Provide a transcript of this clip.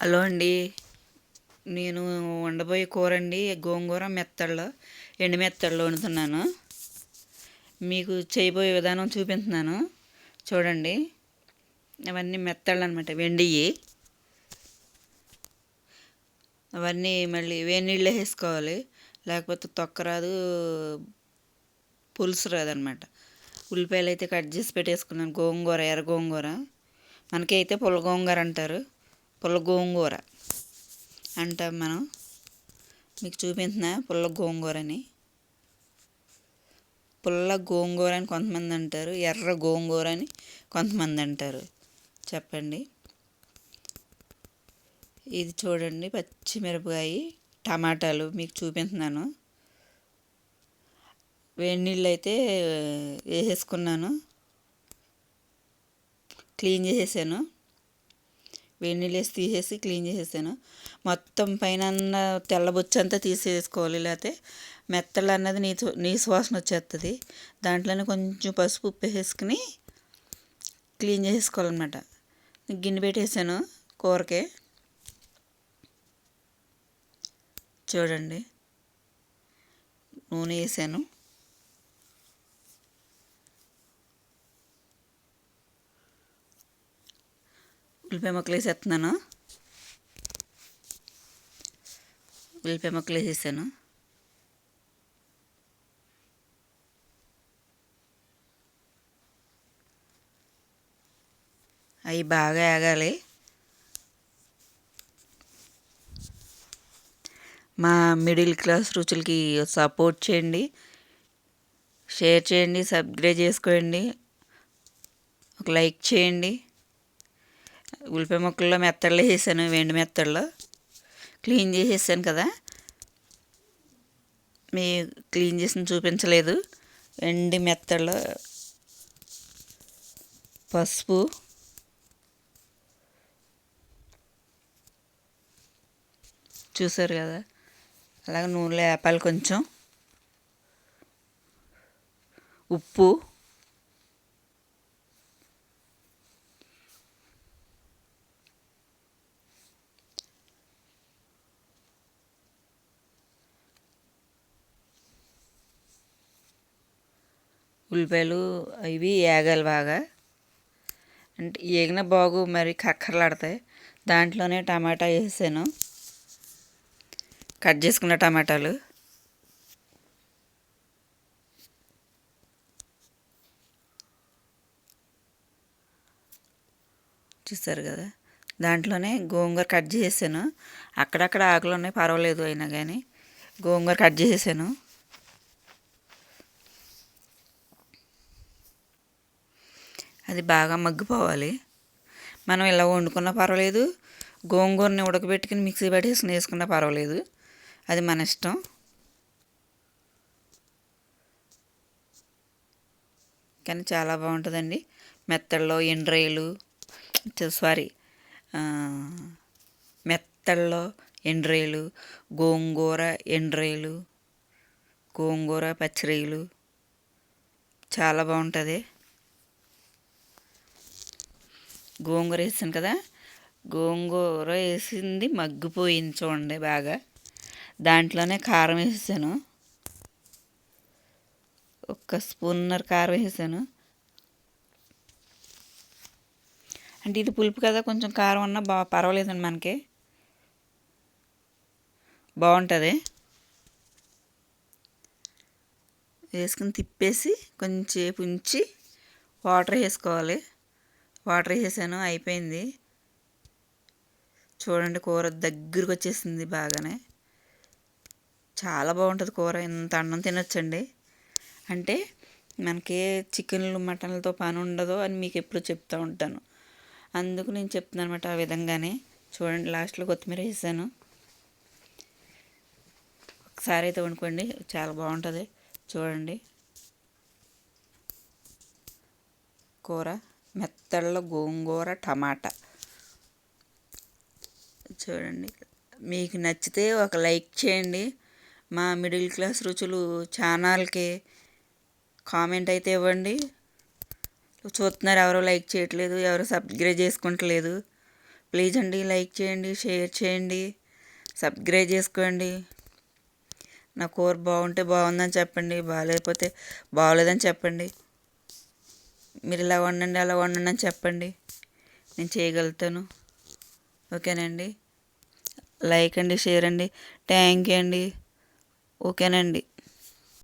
Hello అండి. నేను వండబోయే కూర అండి గోంగూర మెత్తళ్ళు ఎండు మెత్తళ్ళు వండుతున్నాను. మీకు చేయబోయే విధానం చూపిస్తున్నాను. చూడండి. అవన్నీ మెత్తళ్ళు అనమాట వెండియి. అవన్నీ మళ్ళీ వేడి నీళ్ళు వేసుకోవాలి. లేకపోతే తొక్క రాదు పులుసు రాదనమాట ఉల్లిపాయలు అయితే కట్ చేసి పెట్టేసుకున్నాను గోంగూర ఎర్ర గోంగూర. మనకైతే పుల్ల గోంగూర అంటారు. పుల్ల గోంగూర. అంటాం మనం మీకు చూపించిన పుల్ల గోంగూర అని పుల్ల గోంగూర అని కొంతమంది అంటారు ఎర్ర గోంగూర అని కొంతమంది అంటారు. చెప్పండి. ఇది చూడండి పచ్చిమిరపకాయ టమాటాలు మీకు చూపిస్తున్నాను వేడి నీళ్ళు అయితే వేసేసుకున్నాను. క్లీన్ చేసేసాను. వేడి నీళ్ళు వేసి తీసేసి క్లీన్ చేసేసాను. మొత్తం పైన తెల్లబొచ్చంతా తీసేసుకోవాలి. లేకపోతే మెత్తలు అన్నది నీ నీ సువాసన వచ్చేస్తుంది దాంట్లోనే కొంచెం పసుపు ఉప్పు వేసుకుని క్లీన్ చేసుకోవాలన్నమాట గిన్నె పెట్టేసాను కూరకి. చూడండి. నూనె వేసాను. ఉల్లిపాయ ముక్కలు వేసేస్తున్నాను. ఉల్లిపాయ ముక్కలు వేసేసాను. అవి బాగా ఆగాలి. మా మిడిల్ క్లాస్ రుచులకి సపోర్ట్ చేయండి. షేర్ చేయండి సబ్స్క్రైబ్ చేసుకోండి. ఒక లైక్ చేయండి. ఉల్లిపాయ ముక్కల్లో మెత్తళ్ళు వేసాను వెండి మెత్తళ్ళు. క్లీన్ చేసేసాను కదా. మీ క్లీన్ చేసిన చూపించలేదు. వెండి మెత్తళ్ళు పసుపు చూసారు కదా. అలాగే నూనెలో వేపాలి కొంచెం. ఉప్పు. ఉల్లిపాయలు ఇవి వేగాలి బాగా. అంటే వేగిన బాగు మరి కక్కర్లాడతాయి. దాంట్లోనే టమాటా వేసాను. కట్ చేసుకున్న టమాటాలు. చూసారు కదా? దాంట్లోనే గోంగూర కట్ చేసాను అక్కడక్కడ ఆకులు ఉన్నాయి పర్వాలేదు అయినా కానీ గోంగూర కట్ చేసేసాను. అది బాగా మగ్గిపోవాలి. మనం ఇలా వండుకున్నా పర్వాలేదు. గోంగూరని ఉడకబెట్టుకుని మిక్సీ పట్టేసుకుని వేసుకున్నా పర్వాలేదు. అది మన ఇష్టం. కానీ చాలా బాగుంటుందండి. మెత్తల్లో ఎండ్రాయిలు సారీ మెత్తల్లో ఎండ్రాయిలు గోంగూర ఎండ్రాయిలు గోంగూర పచ్చిరొయ్యలు చాలా బాగుంటుంది. గోంగూర వేసాను కదా గోంగూర వేసింది మగ్గిపోయింది చూడండి బాగా. దాంట్లోనే కారం వేసాను. ఒక్క స్పూన్నర కారం వేసాను. అంటే ఇది పులుపు కదా కొంచెం కారం ఉన్నా బా పర్వాలేదండి మనకి. బాగుంటుంది. వేసుకుని తిప్పేసి కొంచెంసేపు ఉంచి వాటర్ వేసుకోవాలి. వాటర్ వేసాను అయిపోయింది. చూడండి కూర దగ్గరికి వచ్చేసింది బాగానే. చాలా బాగుంటుంది కూర ఇంత అన్నం తినొచ్చండి. అంటే మనకి చికెన్లు మటన్లతో పని ఉండదు అని మీకు ఎప్పుడు చెప్తూ ఉంటాను. అందుకు నేను చెప్తున్నాను అనమాట ఆ విధంగానే. చూడండి లాస్ట్లో కొత్తిమీర వేసాను. ఒకసారి అయితే వండుకోండి చాలా బాగుంటుంది. చూడండి. కూర. మెత్తళ్ళ గోంగూర టమాటా. చూడండి మీకు నచ్చితే ఒక లైక్ చేయండి. మా మిడిల్ క్లాస్ రుచులు ఛానల్కి కామెంట్ అయితే ఇవ్వండి. చూస్తున్నారు ఎవరు లైక్ చేయట్లేదు ఎవరు సబ్స్క్రైబ్ చేసుకుంటలేదు. ప్లీజ్ అండి లైక్ చేయండి షేర్ చేయండి సబ్స్క్రైబ్ చేసుకోండి. నా కూర బాగుంటే బాగుందని చెప్పండి బాగాలేకపోతే బాగోలేదని చెప్పండి. మీరు ఇలా వండండి అలా వండండి అని చెప్పండి. నేను చేయగలుగుతాను. ఓకేనండి? లైక్ అండి షేర్ అండి. థ్యాంక్ యూ అండి. ఓకేనండి.